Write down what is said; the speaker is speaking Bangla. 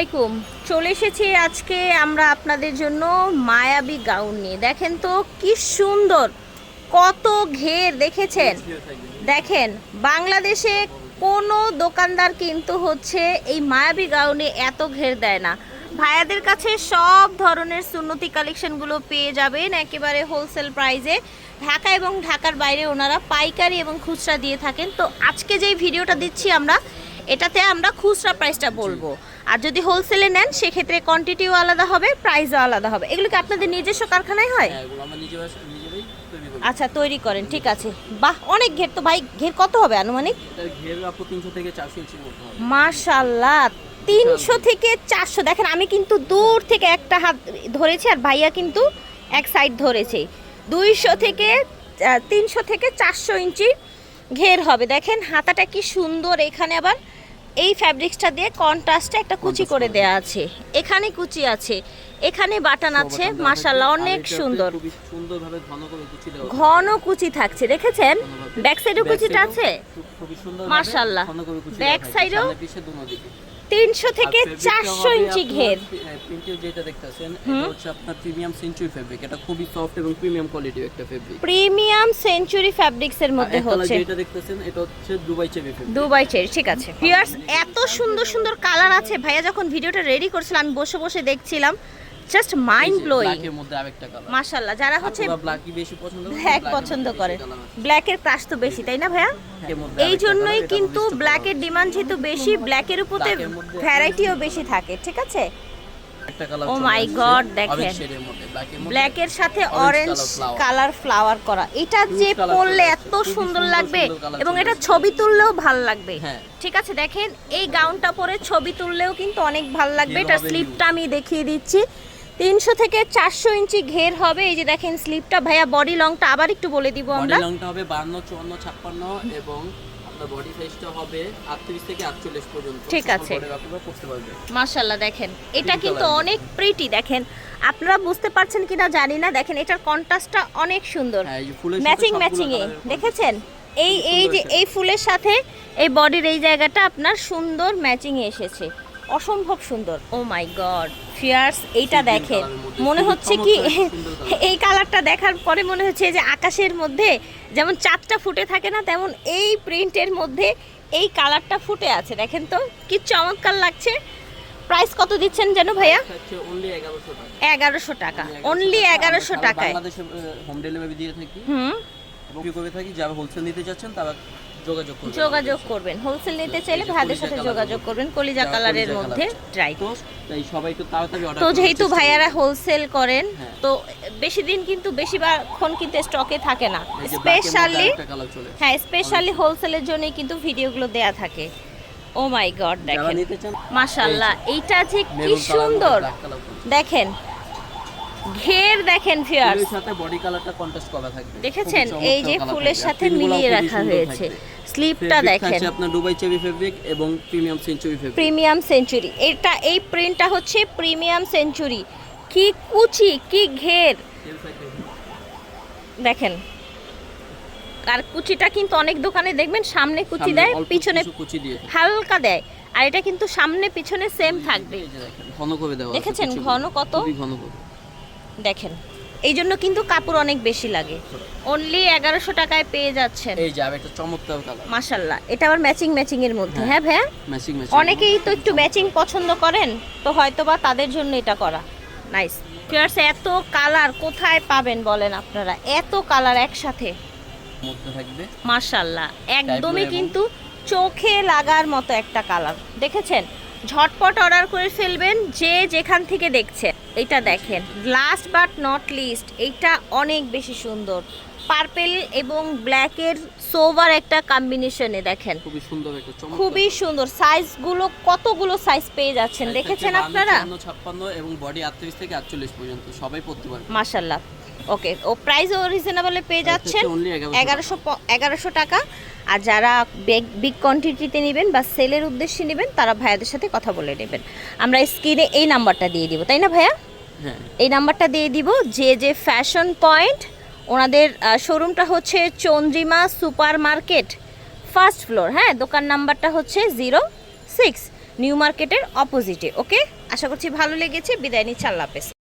আলাইকুম। চলে এসেছি আজকে আমরা আপনাদের জন্য মায়াবী গাউন নিয়ে। দেখেন তো, কি সুন্দর, কত ঘের দেখেছেন? দেখেন, বাংলাদেশে কোনো দোকানদার কিন্তু হচ্ছে এই মায়াবী গাউনে এত ঘের দেয় না। ভাইয়াদের কাছে সব ধরনের সুন্নতি কালেকশনগুলো পেয়ে যাবেন একেবারে হোলসেল প্রাইজে ঢাকা এবং ঢাকার বাইরে ওনারা পাইকারি এবং খুচরা দিয়ে থাকেন। তো আজকে যেই ভিডিওটা দিচ্ছি আমরা এটাতে আমরা খুচরা প্রাইসটা বলব। আর যদি হোলসেলে নেন সেক্ষেত্রে কোয়ান্টিটিও আলাদা হবে প্রাইসও আলাদা হবে। এগুলো কি আপনাদের নিজস্ব কারখানায় হয়? হ্যাঁ আচ্ছা তৈরি করেন ঠিক আছে। বাহ অনেক ঘের তো ভাই ঘের কত হবে আনুমানিক? মাশাল্লাহ তিনশো থেকে চারশো দেখেন আমি কিন্তু দূর থেকে একটা হাত ধরেছি আর ভাইয়া কিন্তু এক সাইড ধরেছে। দুইশো থেকে তিনশো থেকে চারশো ইঞ্চি ঘের হবে। দেখেন হাতাটা কি সুন্দর এখানে আবার এই ফ্যাব্রিক্সটা দিয়ে কন্ট্রাস্টে একটা কুচি করে দেয়া আছে। এখানে কুচি আছে। এখানে বাটান আছে। মাশাল্লাহ অনেক সুন্দর। ঘন কুচি থাকছে। দেখেছেন? ব্যাক সাইডও কুচিটা আছে? মাশাল্লাহ ব্যাক সুন্দর তিনশো থেকে চারশো ইঞ্চি ঘের। হ্যাঁ, প্রিন্টের যেটা দেখতেছেন এটা হচ্ছে আপনার প্রিমিয়াম সেঞ্চুরি ফেব্রিক এটা খুবই সফট এবং প্রিমিয়াম কোয়ালিটির একটা ফেব্রিক প্রিমিয়াম সেঞ্চুরি ফ্যাব্রিক্সের মধ্যে হচ্ছে। যেটা দেখতেছেন এটা হচ্ছে Dubai cherry fabric Dubai cherry ঠিক আছে। ভিউয়ার্স এত সুন্দর সুন্দর কালার আছে। ভাইয়া যখন ভিডিওটা রেডি করছিলাম আমি বসে বসে দেখছিলাম। জাস্ট মাইন্ড ব্লোয়িং ব্ল্যাকের মধ্যে আরেকটা কালার মাশাল্লাহ যারা হচ্ছে ব্ল্যাকই বেশি পছন্দ করেন ব্ল্যাক পছন্দ করে। ব্ল্যাকের ক্রাশ তো বেশি তাই না ভাইয়া? এই জন্যই কিন্তু ব্ল্যাকের ডিমান্ড যেহেতু বেশি ব্ল্যাকের উপরে ভ্যারাইটিও বেশি থাকে ঠিক আছে? Oh my God, দেখেন। ব্ল্যাকের সাথে অরেঞ্জ কালার ফ্লাওয়ার করা। এটা যে পরলে এত সুন্দর সুন্দর লাগবে এবং এটা ছবি তুললেও ভালো লাগবে হ্যাঁ। ঠিক আছে? দেখেন এই গাউনটা পরে ছবি তুললেও কিন্তু অনেক ভালো লাগবে। এটা স্লিপটা আমি দেখিয়ে দিচ্ছি। তিনশো থেকে চারশো ইঞ্চি ঘের হবে। এই যে দেখেন স্লিপটা ভাইয়া বডি লংটা আবার একটু বলে দিব আমরা। লংটা হবে 52 54 56 এবং আপনার বডি সাইজটা হবে 38 থেকে 48 পর্যন্ত। ঠিক আছে। body আপনারা করতে পারবেন। মাশাল্লাহ দেখেন। এটা কিন্তু অনেক প্রিটি দেখেন। আপনারা বুঝতে পারছেন কিনা জানি না। দেখেন এটার কন্ট্রাস্টটা অনেক সুন্দর। ম্যাচিং সবগুলো ম্যাচিং এ দেখেছেন? এই এই যে এই ফুলের সাথে এই বডির এই জায়গাটা আপনার সুন্দর ম্যাচিং এসেছে। অসম্ভব সুন্দর। ও মাই গড ফিয়ার্স এইটা দেখেন। মনে হচ্ছে কি। এই কালারটা দেখার পরে মনে হচ্ছে যে আকাশের মধ্যে যেমন চাঁদটা ফুটে থাকে না তেমন এই প্রিন্টের মধ্যে এই কালারটা ফুটে আছে। দেখেন তো কি চমৎকার লাগছে। প্রাইস কত দিচ্ছেন যেন ভাইয়া? এটা হচ্ছে only 1100 টাকা। এগারোশো টাকা। অনলি এগারোশো টাকায়। হোম ডেলিভারি দিয়ে থাকি। হুম। কি করে থাকি যারা হোলসেল নিতে চাচ্ছেন তারা যোগাযোগ করবেন যোগাযোগ করবেন। হোলসেল নিতে চাইলে ভাইদের সাথে যোগাযোগ করবেন কলিজা কালারের মধ্যে ট্রাই তো তাই সবাই একটু তাড়াতাড়ি অর্ডার তো যেহেতু ভাইয়ারা হোলসেল করেন হ্যাঁ। তো বেশি দিন কিন্তু বেশিরক্ষণ কিন্তু স্টকে থাকে না। স্পেশালি হ্যাঁ স্পেশালি হোলসেলের জন্যই কিন্তু ভিডিওগুলো দেয়া থাকে। ও মাই গড দেখেন। মাশাল্লাহ এইটা যে কি সুন্দর। দেখেন ঘের দেখেন সাথে বডি কালারটা কন্ট্রাস্ট করা থাকবে। দেখেছেন? এই যে ফুলের সাথে আর মিলিয়ে রাখা হয়েছে। স্লিপটা দেখেন। আপনার দুবাই চেরি ফেব্রিক এবং premium century fabric premium century এটা এই প্রিন্টটা হচ্ছে প্রিমিয়াম সেঞ্চুরি কি কুচি কি ঘের। দেখেন। আর কুচিটা কিন্তু অনেক দোকানে দেখবেন সামনে কুচি দেয় পিছনে কুচি দিয়ে হালকা দেয়। আর এটা কিন্তু সামনে পিছনে সেম থাকবে। দেখেছেন ঘন কত? ঘন দেখেন। এই জন্য কিন্তু কাপড় অনেক বেশি লাগে। অনলি এগারোশো টাকায় পেয়ে যাচ্ছেন। এই যে একটা চমৎকার কালার মাসাল্লাহ এটা আবার ম্যাচিং ম্যাচিং এর মধ্যে। হ্যাঁ। ভাইয়া? ম্যাচিং ম্যাচিং অনেকেই তো একটু ম্যাচিং পছন্দ করেন তো হয়তো বা তাদের জন্য এটা করা। নাইস ফিয়ার্স এত কালার কোথায় পাবেন বলেন আপনারা? এত কালার একসাথে। মধ্যে থাকবে। মার্শাল্লাহ একদমই কিন্তু চোখে লাগার মতো একটা কালার দেখেছেন? ঝটপট অর্ডার করে ফেলবেন যে যেখান থেকে দেখছেন এটা দেখেন। লাস্ট বাট নট লিস্ট এইটা অনেক বেশি সুন্দর। পার্পেল এবং ব্ল্যাকের সোভার একটা কম্বিনেশনে দেখেন। খুবই সুন্দর একটা খুবই সুন্দর। সাইজগুলো কতগুলো সাইজ পেয়ে যাচ্ছেন? দেখেছেন আপনারা? 56 এবং বডি 38 থেকে 48 পর্যন্ত। সবাই পড়তে পারবে মাশাল্লাহ ওকে ও প্রাইসও রিজনেবলে পেয়ে যাচ্ছেন হচ্ছে only 1100 এগারোশো এগারোশো টাকা। আর যারা বিগ কোয়ান্টিটিতে নেবেন বা সেলের উদ্দেশ্যে নেবেন তারা ভাইয়াদের সাথে কথা বলে নেবেন। আমরা স্ক্রিনে এই নাম্বারটা দিয়ে দিব তাই না ভাইয়া? হ্যাঁ। এই নাম্বারটা দিয়ে দিব যে যে ফ্যাশন পয়েন্ট ওনাদের শোরুমটা হচ্ছে Chandrima super market first floor হ্যাঁ? দোকান নাম্বারটা হচ্ছে জিরো সিক্স নিউ মার্কেটের অপোজিটে ওকে আশা করছি ভালো লেগেছে বিদায় নিচ্ছি আল্লাহ হাফেজ।